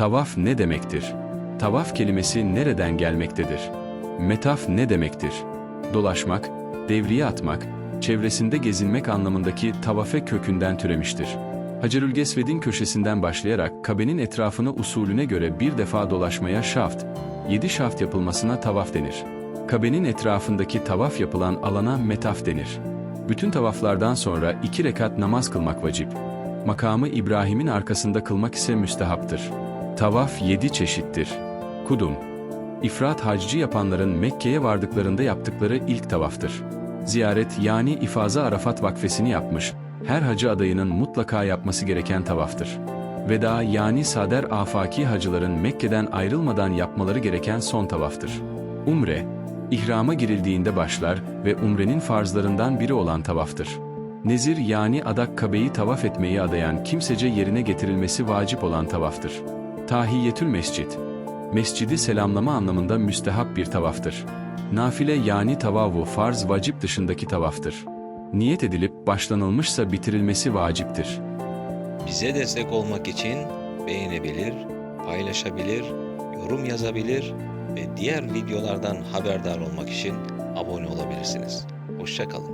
Tavaf ne demektir? Tavaf kelimesi nereden gelmektedir? Metaf ne demektir? Dolaşmak, devriye atmak, çevresinde gezinmek anlamındaki tavafe kökünden türemiştir. Hacerül Gesved'in köşesinden başlayarak Kabe'nin etrafını usulüne göre bir defa dolaşmaya şaft, yedi şaft yapılmasına tavaf denir. Kabe'nin etrafındaki tavaf yapılan alana metaf denir. Bütün tavaflardan sonra iki rekat namaz kılmak vacip. Makamı İbrahim'in arkasında kılmak ise müstehaptır. Tavaf yedi çeşittir. Kudum, İfrat haccı yapanların Mekke'ye vardıklarında yaptıkları ilk tavaftır. Ziyaret yani ifaza Arafat vakfesini yapmış, her hacı adayının mutlaka yapması gereken tavaftır. Veda yani sader afaki hacıların Mekke'den ayrılmadan yapmaları gereken son tavaftır. Umre, ihrama girildiğinde başlar ve umrenin farzlarından biri olan tavaftır. Nezir yani adak kabeyi tavaf etmeyi adayan kimsece yerine getirilmesi vacip olan tavaftır. Tahiyyetül mescid, mescidi selamlama anlamında müstehap bir tavaftır. Nafile yani tavavu farz vacip dışındaki tavaftır. Niyet edilip başlanılmışsa bitirilmesi vaciptir. Bize destek olmak için beğenebilir, paylaşabilir, yorum yazabilir ve diğer videolardan haberdar olmak için abone olabilirsiniz. Hoşçakalın.